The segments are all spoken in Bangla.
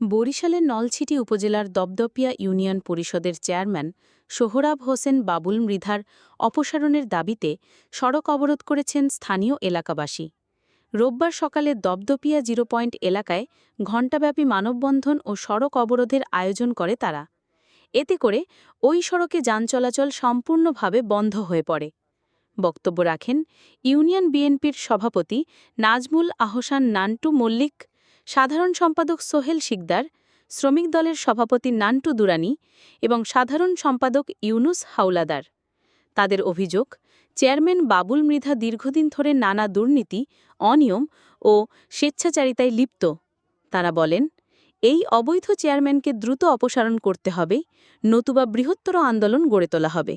বরিশালের নলছিটি উপজেলার দপদপিয়া ইউনিয়ন পরিষদের চেয়ারম্যান সোহরাব হোসেন বাবুল মৃধার অপসারণের দাবিতে সড়ক অবরোধ করেছেন স্থানীয় এলাকাবাসী। রোববার সকালে দপদপিয়া জিরো পয়েন্ট এলাকায় ঘণ্টাব্যাপী মানববন্ধন ও সড়ক অবরোধের আয়োজন করে তারা। এতে করে ওই সড়কে যান চলাচল সম্পূর্ণভাবে বন্ধ হয়ে পড়ে। বক্তব্য রাখেন ইউনিয়ন বিএনপির সভাপতি নাজমুল আহসান নান্টু মল্লিক সাধারণ সম্পাদক সোহেল শিকদার, শ্রমিক দলের সভাপতি নান্টু দুরানি এবং সাধারণ সম্পাদক ইউনুস হাওলাদার। তাদের অভিযোগ, চেয়ারম্যান বাবুল মৃধা দীর্ঘদিন ধরে নানা দুর্নীতি, অনিয়ম ও স্বেচ্ছাচারিতায় লিপ্ত। তারা বলেন, এই অবৈধ চেয়ারম্যানকে দ্রুত অপসারণ করতে হবে, নতুবা বৃহত্তর আন্দোলন গড়ে তোলা হবে।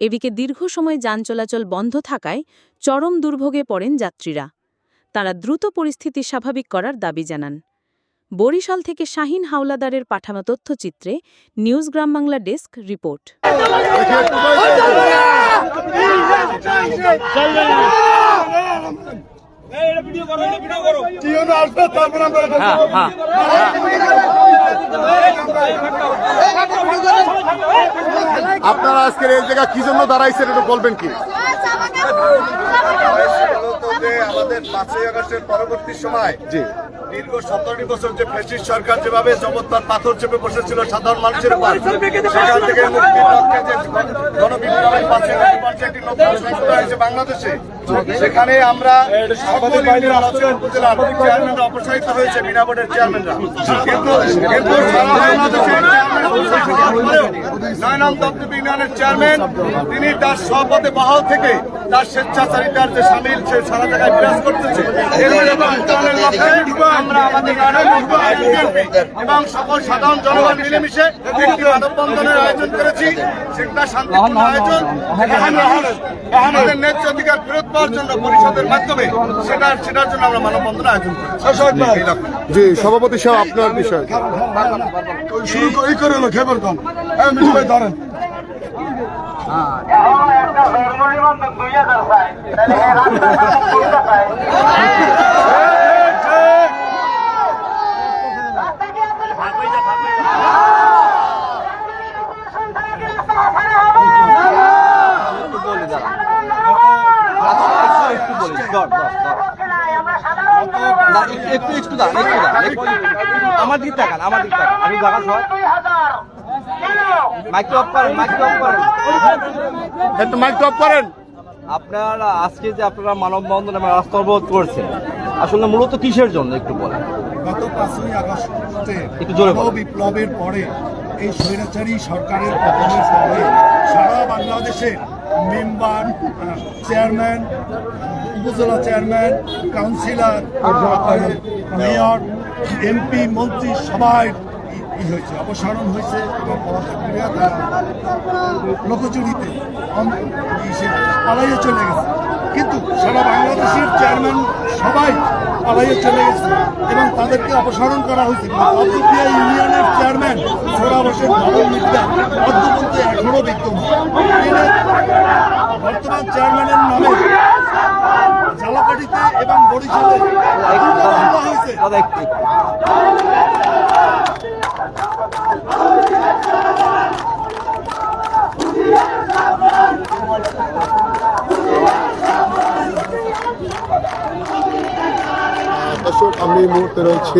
এদিকে দীর্ঘ সময় যান চলাচল বন্ধ থাকায় চরম দুর্ভোগে পড়েন যাত্রীরা। তারা দ্রুত পরিস্থিতি স্বাভাবিক করার দাবি জানান। বরিশাল থেকে শাহিন হাওলাদারের পাঠানো তথ্যচিত্রে news Gram Bangla desk report. আপনারা আজকের এই জায়গা কি জন্য দাঁড়াইছেন একটু বলবেন কি? যে আমাদের পাঁচই আগস্টের পরবর্তী সময় জি। দীর্ঘ সতেরোটি বছর যে ফ্যাসিস্ট সরকার যেভাবে জবরদার পাথর চেপে বসেছিল সাধারণ মানুষের উপর সেখান থেকে মুক্তির লক্ষ্যে যে গণবিপ্লবের পাশে একটি নতুন সংস্থা হয়েছে বাংলাদেশে সেখানে আমরা চেয়ারম্যানরা অপসারিত হয়েছে বিনা বোর্ডের চেয়ারম্যানরা। কিন্তু কিন্তু সারা বাংলাদেশের চেয়ারম্যান তিনি তার সপদে বহাল থেকে তার স্বেচ্ছাচারিতার যে সামিল সে সারা জায়গায় বিরাজ করতেছে। এর বাস্তবায়নের লক্ষ্যে আমরা আমাদের এবং সকল সাধারণ জনগণ মিলেমিশে একটি মানববন্ধনের আয়োজন করেছি। সেটা শান্তিপূর্ণ আয়োজন। আমাদের ন্যায্য অধিকার ফেরত পাওয়ার জন্য পরিষদের মাধ্যমে সেটা সেটার জন্য আমরা মানববন্ধন আয়োজন করেছি। এই জি সভাপতি সাহেব আপনার বিষয়। শুরু করে করে হলো খেবার কম হ্যাঁ মিঠু ভাই ধরেন। এখন একটা একটু দাঁড়ান একটু দাঁড়ান আমার দিক তাকান আমার দিক তাকান। আমি জায়গা সবাই। মাইক অফ করেন মাইক অফ করেন। একটু মাইক অফ করেন। আপনারা আজকে যে আপনারা মানববন্ধন এবং রাস্তা অবরোধ করছেন আসলে মূলত কিসের জন্য একটু বলেন? গত পাঁচই আগস্টে একটু জোরে বিপ্লবের পরে এই স্বৈরাচারী সরকারের পতনের পরে সারা বাংলাদেশে member chairman upazila chairman councillor mayor MP মন্ত্রী সবাই ই- হয়েছে। অপসারণ হয়েছে এবং তারা লোকচুরিতে পালাইয়ে চলে গেছে। কিন্তু সারা বাংলাদেশের চেয়ারম্যান সবাই পালাইয়ে চলে গেছে এবং তাদেরকে অপসারণ করা হয়েছে। অদ্যপিয়া ইউনিয়নের চেয়ারম্যান সোহরাব হোসেন বাবুল মির্জা অদ্যপর্যন্ত এখনও বিদ্যমান। বর্তমান চেয়ারম্যানের নামে ঝালকাঠিতে এবং বরিশালে হয়েছে। আমি মুহূর্তে রয়েছি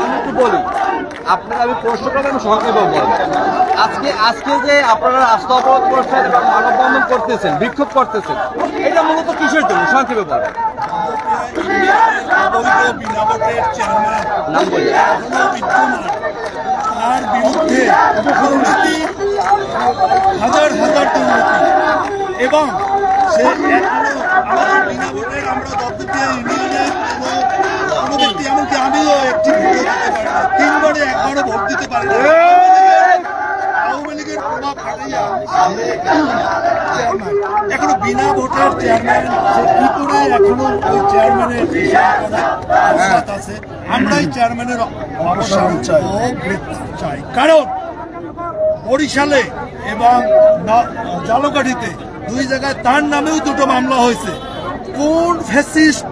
আমি একটু বলি আপনারা আমি প্রশ্ন করব আমি আজকে আজকে যে আপনারা রাস্তা অবরোধ করছেন মানববন্ধন করতেছেন, বিক্ষোভ করতেছেন, এটা মূলত কিসের জন্য? সংক্ষেপে বলবেন। অবৈধ বিনাবটের চেয়ারম্যান তার বিরুদ্ধে দুর্নীতি হাজার হাজার দুর্নীতি এবং সে আমাদের আমরা দত্তপিয়া ইউনিয়নের এমনকি আমিও একটি ভোটও দিতে পারি না তিনবারে একবারও ভোট দিতে পারি না আওয়ামী লীগের প্রভাব খাটাইয়া চেয়ারম্যান এখনও বিনা ভোটের চেয়ারম্যান কি করে এখনও ওই চেয়ারম্যানের আছে আমরাই চেয়ারম্যানের অবসান চাই চাই। কারণ বরিশালে এবং জালকাঠিতে দুই জায়গায় তার নামেও দুটো মামলা হয়েছে। কোন ফ্যাসিস্ট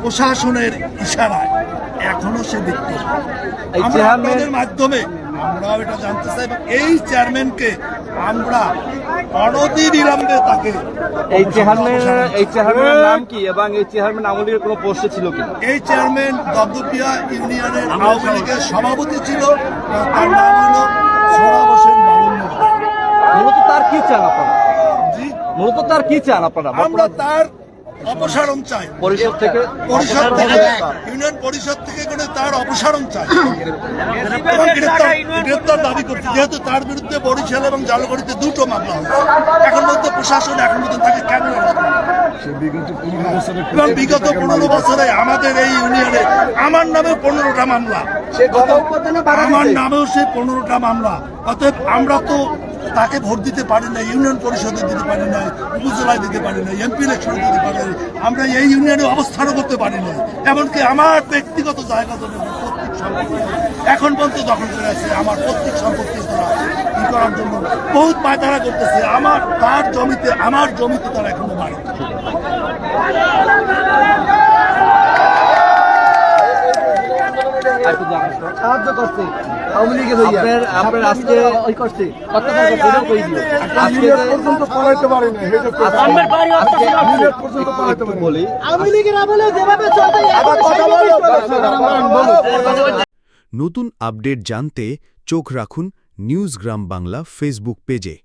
প্রশাসনের ইশারায় এখনও সে এই আমরা মাধ্যমে আমরাও এটা জানতে চাই এবং এই চেয়ারম্যানকে আমরা অনতি বিলম্বে তাকে এই চেয়ারম্যান এই চেয়ারম্যানের নাম কি এবং এই চেয়ারম্যান কোনো পোস্টে ছিল এই চেয়ারম্যান দবদপিয়া ইউনিয়নের আওয়ামী লীগের সভাপতি ছিল তার নাম হলো সোহরাব হোসেন মূলত তার কি চান আপনারা? মূলত তার কি চান আপনারা? আমরা তার অপসারণ চাই। পরিষদ থেকে পরিষদ থেকে ইউনিয়ন পরিষদ থেকে করে তার অপসারণ চাই। গ্রেপ্তার গ্রেপ্তার দাবি করছি যেহেতু তার বিরুদ্ধে বরিশাল এবং জালগড়িতে দুটো মামলা হয়েছে। এখন মধ্যে প্রশাসন এখন মধ্যে তাকে কেন এবং বিগত পনেরো বছরে আমাদের এই ইউনিয়নে আমার নামে পনেরোটা মামলা। আমার নামেও সে পনেরোটা মামলা। অতএব আমরা তো তাকে ভোট দিতে পারি না ইউনিয়ন পরিষদে দিতে পারি না উপজেলায় দিতে পারি না এমপি ইলেকশনে দিতে পারি না আমরা এই ইউনিয়নে অবস্থানও করতে পারি না এমনকি আমার ব্যক্তিগত জায়গা জমি প্রত্যেক সম্পত্তি এখন পর্যন্ত দখল করে আছে আমার প্রত্যেক সম্পত্তি তারা ই করার জন্য? বহুত পায়তারা করতেছে আমার তার জমিতে আমার জমিতে তারা এখনও বাড়ি সাহায্য করছে। আওয়ামী লীগের আপনার আপনার আজকে ওই করছে। অত্যাচার করছে এটাও কই দিও আজকে পর্যন্ত পড়াইতে পারি না এটা তো আজকে পর্যন্ত পালাতে বলি। নতুন আপডেট জানতে চোখ রাখুন নিউজ গ্রাম বাংলা ফেসবুক পেজে।